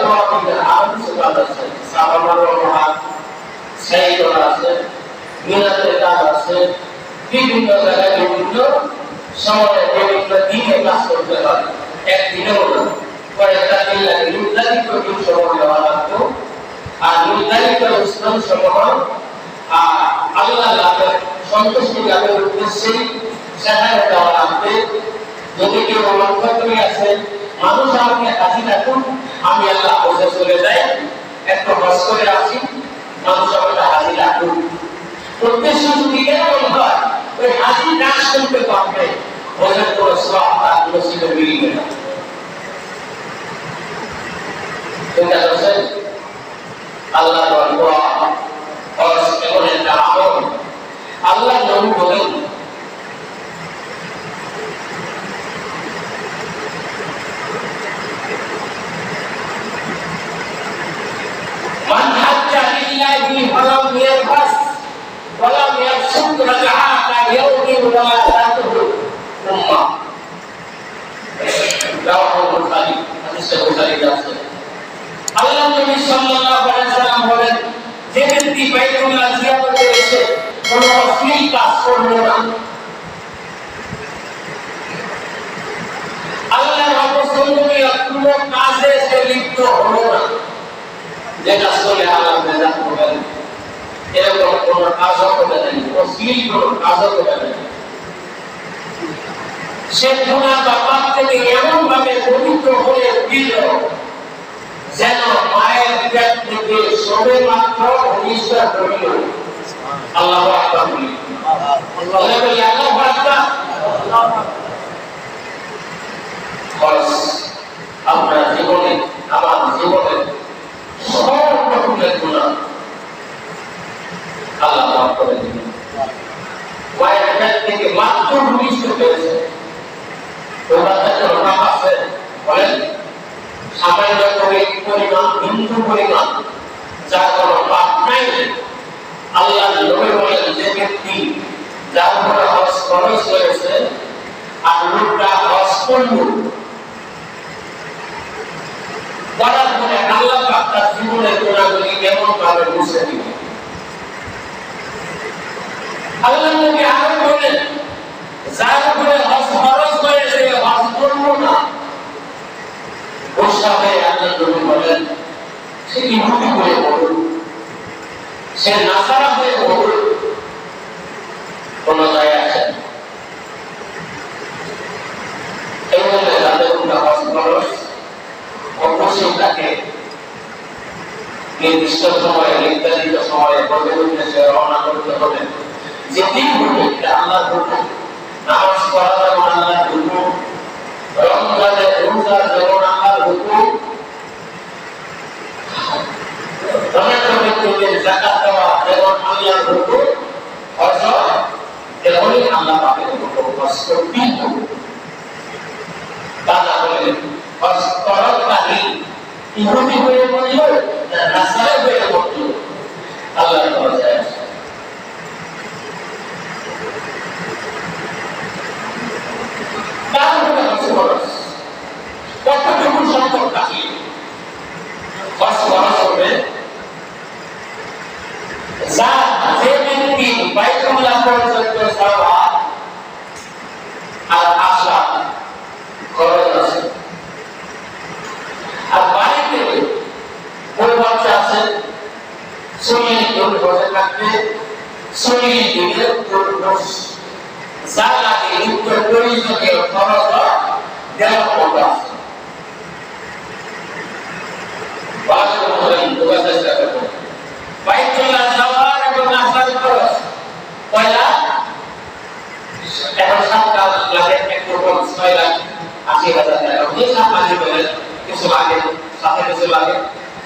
তোমাদের আরও কিছু কাজ আছে বিভিন্ন জায়গায় সময়ে বিভিন্ন দিনে কাজ করতে হয় একদিনেও দিন লাগে নির্ধারিত দিন দেওয়া লাগতো আর নির্ধারিত স্থান সময় আর আল্লাহ লাভের সন্তুষ্টি দেওয়া লাগবে যদি কেউ লক্ষ্য আছে মানুষ আমাকে কাছে থাকুন আমি আল্লাহ চলে যাই। করে আসি। মানুষ হাসি রাখুন। যদি এরকম হয়, ওই হাসি না শুনতে পারবে কোনো সব তার আল্লাহ يوم ولادته أمة رواه البخاري حديث البخاري আছে আল্লাহ নবী সাল্লাল্লাহু আলাইহি সাল্লাম বলেন যে ব্যক্তি বাইতুল্লাহ জিয়ারত করেছে কোনো অশ্লীল কাজ করবে না আল্লাহর অপছন্দনীয় কোনো কাজে সে লিপ্ত হলো না যেটা চলে আল্লাহ বেজা করবেন এরকম কোন কাজও করে নাই অশ্লীল কোন কাজও করে নাই সে গুণা বা থেকে এমন ভাবে পবিত্র হয়ে দিল যেন মায়ের পেট থেকে সবে মাত্র নিঃশ্বাস ধরিল। আল্লাহ আপনার জীবনে, আমার জীবনে সব রকমের আল্লাহ করে মায়ের থেকে মাত্র ভূমিষ্ঠ হয়েছে তোমরা যাতে অভাব আছে আল্লাহ নবী বলেন, যে ব্যক্তি যার উপরে আল্লাহ পাক তার জীবনের গুণাগুলি ভাবে মুছে দিবে আল্লাহ নবী আরও বলেন, যার উপরে হজ খরচ হয়েছে হজ করল না গোসা হয়ে আল্লাহ নবী বলেন সে ইহুদি হয়ে বলুন সে নাসারা হয়ে বলুন কোন যায় আছে? এই জন্য যাদের উপরে হজ অবশ্যই তাকে নির্দিষ্ট সময়ে রওনা করতে হবে। যেতেই হবে এটা আল্লাহর হুকুম। নামাজ যেমন আল্লাহর হুকুম ধর্মের ব্যক্তিদের জাকাত দেওয়া যেমন আল্লাহর হুকুম হজ তেমনই আল্লাহ পাকের হুকুম হজ করতেই হবে তা না হলে হজ করার কাজে আল্লাহর দরজায় তারপরে হচ্ছে খরচ কতটুকু সম্পদ থাকে খরচ খরচ হবে যা যে ব্যক্তি বাইতুল্লাহ পর্যন্ত যাওয়া আর আসা খরচ আছে আর বাড়িতে কোন বাচ্চা আছে শরীর দৌড় বসে থাকবে শরীর দিকে দৌড় যা লাগে নিত্য প্রয়োজনীয় খরচ দেওয়া করতে আছে এখন সাত লাখ লাগে, সাথে কিছু লাগে।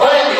Olha